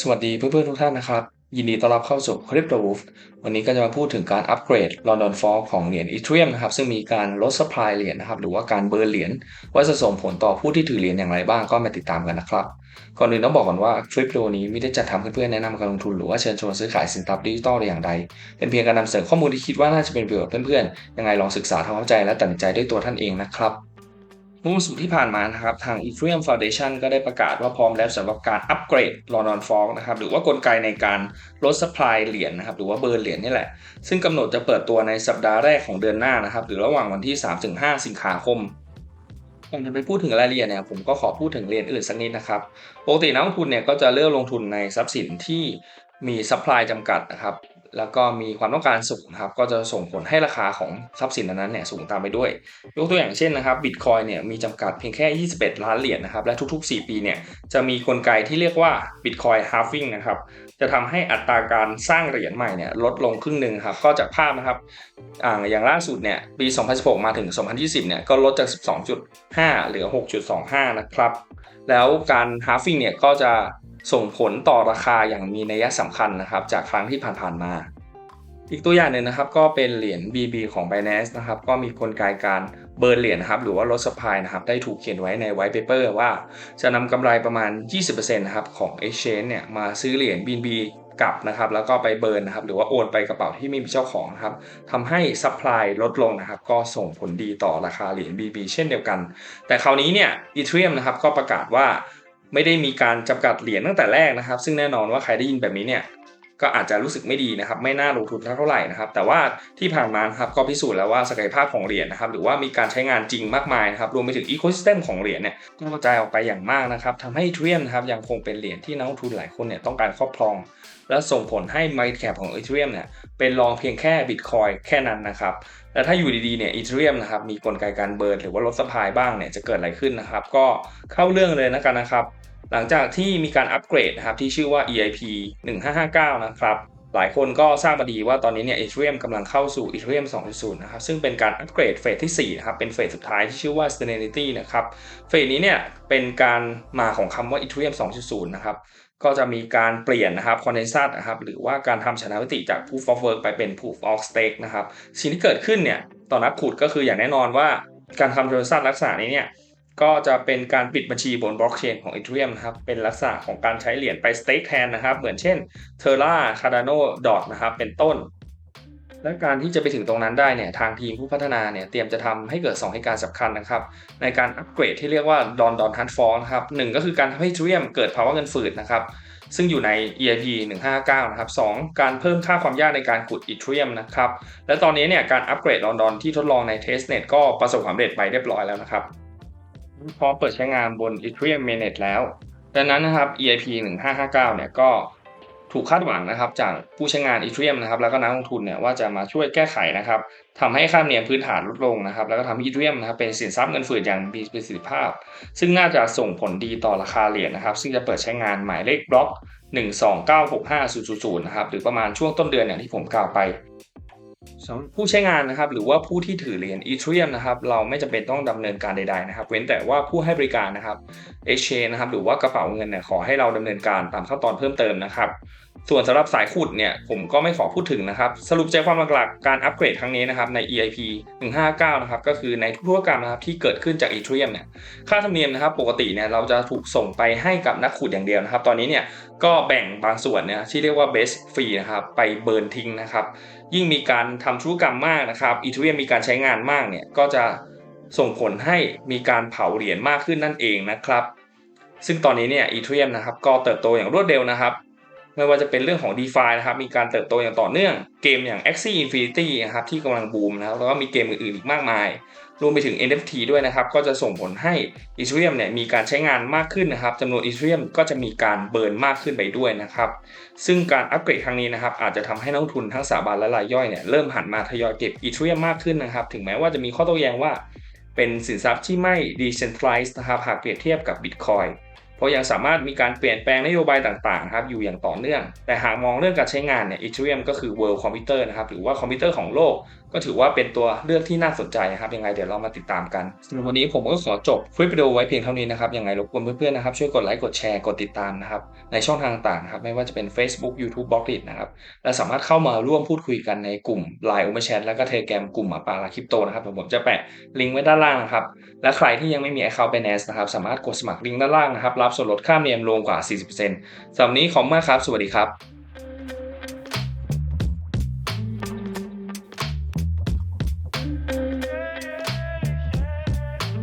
สวัสดีเพื่อนๆทุกท่านนะครับ ยินดีต้อนรับเข้าสู่ Crypto Wolf วันนี้ก็จะมาพูดถึงการอัปเกรด London Fog ของเหรียญ Ethereum นะครับ ซึ่งมีการลด supply เหรียญนะครับ หรือว่าการเบิร์นเหรียญว่าจะส่งผลต่อผู้ที่ถือเหรียญอย่างไรบ้างก็มาติดตามกันนะครับ ก่อนอื่นต้องบอกก่อนว่าคลิปวิดีโอนี้ไม่ได้จัดทำเพื่อนๆแนะนำการลงทุนหรือว่าเชิญชวนซื้อขายสินทรัพย์ดิจิตอลอย่างใด เป็นเพียงการนำเสนอข้อมูลที่คิดว่าน่าจะเป็นประโยชน์เพื่อนๆยังไงลองศึกษาทำความเข้าใจและตัดสินใจด้วยตัวท่านเองนะครับ เมื่อวันศุกร์ที่ผ่านมานะครับทาง Ethereum Foundation ก็ได้ประกาศว่าพร้อมแล้วสำหรับการอัปเกรด London Fog นะครับหรือว่ากลไกในการลด supply เหรียญนะครับหรือว่าเบิร์นเหรียญนี่แหละ ซึ่งกำหนดจะเปิดตัวในสัปดาห์แรกของเดือนหน้านะครับหรือระหว่างวันที่ 3-5 สิงหาคมก่อนจะไปพูดถึงรายละเอียดเนี่ยผมก็ขอพูดถึงเหรียญอื่นสักนิดนะครับปกตินักลงทุนเนี่ยก็จะเลือกลงทุนในทรัพย์สินที่มี supply จำกัดนะครับ แล้วก็มีความต้องการสูงครับก็จะส่งผลให้ราคาของทรัพย์สินนั้นเนี่ยสูงตามไปด้วย ยกตัวอย่างเช่นนะครับบิตคอยเนี่ยมีจำกัดเพียงแค่ 21 ล้านเหรียญนะครับและทุก ๆ 4 ปีเนี่ยจะมีกลไกที่เรียกว่า Bitcoin halving นะครับจะทำให้อัตราการสร้างเหรียญใหม่เนี่ยลดลงครึ่งหนึ่งครับก็จากภาพนะครับอ่าอย่างล่าสุดเนี่ยปี 2016 มาถึง 2020 เนี่ยก็ลดจาก 12.5 เหลือ 6.25 นะครับแล้วการ halving เนี่ยก็จะ ส่งผลต่อราคาอย่างมีนัยสำคัญนะครับ จากครั้งที่ผ่านๆมา อีกตัวอย่างหนึ่งนะครับ ก็เป็นเหรียญ BB ของ Binance นะครับ ก็มีกลไกการเบิร์นเหรียญนะครับ หรือว่าลดสปายนะครับ ได้ถูกเขียนไว้ใน white paper ว่าจะนำกำไรประมาณ 20%นะครับของ exchange เนี่ยมาซื้อเหรียญ BNB กลับนะครับ แล้วก็ไปเบิร์นนะครับ หรือว่าโอนไปกระเป๋าที่ไม่มีเจ้าของนะครับทำให้ซัพพลายลดลงนะครับ ก็ส่งผลดีต่อราคาเหรียญ BB เช่นเดียวกัน แต่คราวนี้เนี่ย Ethereum นะครับก็ประกาศว่า ไม่ได้มีการจำกัดเหรียญตั้งแต่แรกนะครับ ซึ่งแน่นอนว่าใครได้ยินแบบนี้เนี่ยก็อาจจะรู้สึกไม่ดีนะครับ ไม่น่าลงทุนเท่าไหร่นะครับ แต่ว่าที่ผ่านมาครับก็พิสูจน์แล้วว่าศักยภาพของเหรียญนะครับ หรือว่ามีการใช้งานจริงมากมายนะครับ รวมไปถึงอีโคซิสเต็มของเหรียญเนี่ยก็กระจายออกไปอย่างมากนะครับทำให้เทรียมนะครับยังคงเป็นเหรียญที่นักลงทุนหลายคนเนี่ยต้องการครอบครอง และส่งผลให้ Market Cap ของ Ethereum เนี่ยเป็นรองเพียงแค่ Bitcoin แค่นั้นนะครับและถ้าอยู่ดีๆเนี่ย Ethereum นะครับมีกลไกการเบิร์นหรือว่าลดสปายบ้างเนี่ยจะเกิดอะไรขึ้นนะครับ ก็เข้าเรื่องเลยนะกันนะครับ หลังจากที่มีการอัปเกรดนะครับที่ชื่อว่า EIP 1559 นะครับ หลายคนก็ทราบมาดีว่าตอนนี้เนี่ย Ethereum กำลังเข้าสู่ Ethereum 2.0 นะครับ ซึ่งเป็นการอัปเกรดเฟสที่4นะครับเป็นเฟสสุดท้ายที่ชื่อว่า Serenity นะครับเฟสนี้เนี่ยเป็นการมาของคำว่า Ethereum 2.0 นะครับก็จะมีการเปลี่ยนนะครับ Condensat นะครับหรือว่าการทำชนะวิติจาก Proof of Work ไปเป็น Proof of Stake นะครับสิ่งที่เกิดขึ้นเนี่ยตอนนักขุดก็คืออย่างแน่นอนว่าการทำ Condensat ลักษณะนี้เนี่ย ก็จะเป็นการปิดบัญชีบนบล็อกเชนของ Ethereum นะครับเป็นลักษณะของการใช้เหรียญไป stake แทนนะครับ เหมือนเช่น Terra Cardano Dot นะครับเป็นต้น และการที่จะไปถึงตรงนั้นได้เนี่ยทางทีมผู้พัฒนาเนี่ยเตรียมจะทำให้เกิด 2 เหตุการณ์สำคัญนะครับ ในการอัปเกรดที่เรียกว่า London Hard Fork นะครับหนึ่งก็คือการทำให้ Ethereum เกิดภาวะเงินฝืดนะครับซึ่งอยู่ใน EIP 159 นะครับ 2. การเพิ่มค่าความยากในการขุด Ethereum นะครับ และตอนนี้เนี่ยการอัปเกรด London ที่ทดลองใน Testnet ก็ประสบความสำเร็จไปเรียบร้อยแล้วนะครับ พร้อมเปิดใช้งานบน Ethereum Mainnet แล้ว ดังนั้นนะครับ EIP 1559เนี่ยก็ถูกคาดหวังนะครับจากผู้ใช้งาน Ethereum นะครับแล้วก็นักลงทุนเนี่ยว่าจะมาช่วยแก้ไขนะครับทำให้ค่าธรรมเนียมพื้นฐานลดลงนะครับแล้วก็ทำให้ Ethereum นะครับเป็นสินทรัพย์เงินฝืดอย่างมีประสิทธิภาพ ซึ่งน่าจะส่งผลดีต่อราคาเหรียญนะครับซึ่งจะเปิดใช้งานหมายเลขบล็อก 1296500นะครับหรือประมาณช่วงต้นเดือนอย่างที่ผมกล่าวไป ผู้ใช้งานนะครับหรือว่าผู้ที่ถือเหรียญอีทรีมนะครับเราไม่จำเป็นต้องดำเนินการใดๆนะครับ เว้นแต่ว่าผู้ให้บริการนะครับ Exchange นะครับหรือว่ากระเป๋าเงินเนี่ยขอให้เราดำเนินการตามขั้นตอนเพิ่มเติมนะครับ ส่วนสำหรับสายขุดเนี่ยผมก็ไม่ขอพูดถึงนะครับ สรุปใจความหลักๆการอัปเกรดครั้งนี้นะครับใน EIP 159 นะครับก็คือในทุกธุรกรรมนะครับที่เกิดขึ้นจาก Ethereum เนี่ยค่าธรรมเนียมนะครับปกติเนี่ยเราจะถูกส่งไปให้กับนักขุดอย่างเดียวนะครับ ตอนนี้เนี่ยก็แบ่งบางส่วนเนี่ยที่เรียกว่า base fee นะครับไปเบิร์นทิ้งนะครับยิ่งมีการทำธุรกรรมมากนะครับอีเทรียมมีการใช้งานมากเนี่ยก็จะส่งผลให้มีการเผาเหรียญมากขึ้นนั่นเองนะครับ ซึ่งตอนนี้เนี่ยอีเทรียมนะครับก็เติบโตอย่างรวดเร็วนะครับ ไม่ว่าจะเป็นเรื่องของ d e f i นะครับมีการเติบโตอย่างต่อเนื่องเกมอย่าง Axie Infinity นะครับที่กำลังบูมนะครับแล้วก็มีเกมอื่นๆอีกมากมาย รวมไปถึง NFT ด้วยนะครับก็จะส่งผลให้ Ethereum เนี่ยมีการใช้งานมากขึ้นนะครับจำนวน Ethereum ก็จะมีการเบิร์นมากขึ้นไปด้วยนะครับซึ่งการอัปเกรดครั้งนี้นะครับอาจจะทำให้นักทุนทั้งสถาบันและรายย่อยเนี่ยเริ่มหันมาทยอยเก็บ Ethereum มากขึ้นนะครับถึงแม้ว่าจะมีข้อโต้แย้งว่าเป็นสินทรัพย์ที่ไม่ decentralized นะครับหากเปรียบเทียบกับ Bitcoin เพราะยังสามารถมีการเปลี่ยนแปลงนโยบายต่างๆครับอยู่อย่างต่อเนื่อง แต่หากมองเรื่องการใช้งานเนี่ย Ethereum ก็คือ world computer นะครับหรือว่าคอมพิวเตอร์ของโลก ก็ถือว่าเป็นตัวเลือกที่น่าสนใจนะครับ ยังไงเดี๋ยวเรามาติดตามกันสำหรับวันนี้ผมก็ขอจบคลิปวิดีโอไว้เพียงเท่านี้นะครับ ยังไงรบกวนเพื่อนๆนะครับ ช่วยกดไลค์ กดแชร์ กดติดตามนะครับ ในช่องทางต่างๆครับ ไม่ว่าจะเป็น Facebook YouTube b l o g d i t นะครับ และสามารถเข้ามาร่วมพูดคุยกันในกลุ่ม Line Open Chat แล้วก็ Telegram กลุ่มหมาปาลาคริปโตนะครับเดี๋ยวผมจะแปะลิงก์ไว้ด้านล่างนะครับ และใครที่ยังไม่มี Account Binance นะครับ สามารถกดสมัครลิงก์ด้านล่างนะครับ รับส่วนลดค่ามเนียมรวมกว่า 40%สำหรับนนี้ขอบคุณมากครับ สวัสดีครับ